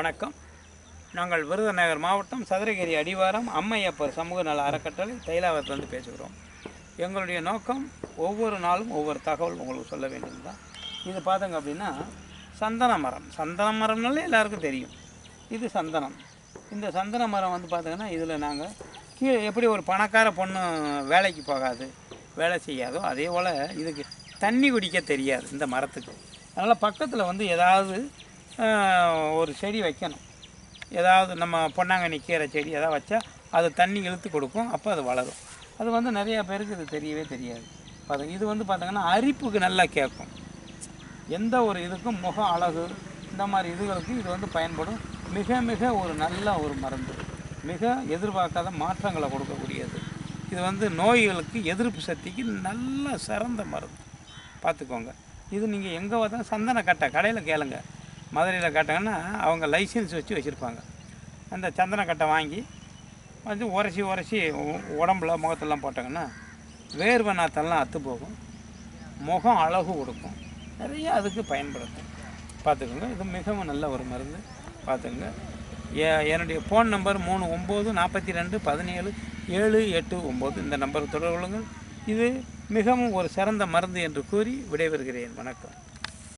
வணக்கம். நாங்கள் விருதுநகர் மாவட்டம் சதுரகிரி அடிவாரம் அம்மையப்பர் சமூக நல அறக்கட்டளை தைலாவரத்துலேருந்து பேசுகிறோம் எங்களுடைய நோக்கம் ஒவ்வொரு நாளும் ஒவ்வொரு தகவல் உங்களுக்கு சொல்ல வேண்டும் தான் இது பார்த்தங்க அப்படின்னா சந்தன மரம். சந்தன மரம்னாலே எல்லாருக்கும் தெரியும். இது சந்தனம். இந்த சந்தன மரம் வந்து பார்த்தீங்கன்னா இதில் நாங்கள் கீழே எப்படி ஒரு பணக்கார பொண்ணு வேலைக்கு போகாது வேலை செய்யாதோ அதே போல் இதுக்கு தண்ணி குடிக்க தெரியாது இந்த மரத்துக்கு. அதனால் பக்கத்தில் வந்து ஏதாவது ஒரு செடி வைக்கணும். ஏதாவது நம்ம பொன்னாங்கண்ணி கீரை செடி ஏதாவது வச்சா அது தண்ணி இழுத்து கொடுக்கும் அப்போ அது வளரும். அது வந்து நிறையா பேருக்கு இது தெரியவே தெரியாது. பாருங்க இது வந்து பார்த்தீங்கன்னா அரிப்புக்கு நல்லா கேட்கும். எந்த ஒரு இதுக்கும் முக அழகு இந்த மாதிரி இதுகளுக்கு இது வந்து பயன்படும். மிக மிக ஒரு நல்ல ஒரு மருந்து. மிக எதிர்பார்க்காத மாற்றங்களை கொடுக்கக்கூடியது. இது வந்து நோய்களுக்கு எதிர்ப்பு சக்திக்கு நல்ல சிறந்த மருந்து. பார்த்துக்கோங்க இது நீங்கள் எங்கே பார்த்தா சந்தன கட்டை கடையில் கேளுங்கள் மதுரையில் கேட்டாங்கன்னா அவங்க லைசன்ஸ் வச்சு வச்சுருப்பாங்க. அந்த சந்தன கட்டை வாங்கி வந்து உரசி உரசி உடம்புல முகத்தெல்லாம் போட்டாங்கன்னா வேர்வை நாத்தெல்லாம் அத்து போகும். முகம் அழகு கொடுக்கும். நிறைய அதுக்கு பயன்படுத்தும். பார்த்துக்கோங்க இது மிகவும் நல்ல ஒரு மருந்து. பார்த்துங்க என்னுடைய ஃபோன் நம்பர் மூணு ஒம்பது நாற்பத்தி ரெண்டு பதினேழு ஏழு எட்டு ஒம்பது. இந்த நம்பருக்கு தொடர்பு கொள்ளுங்கள். இது மிகவும் ஒரு சிறந்த மருந்து என்று கூறி விடைபெறுகிறேன். வணக்கம்.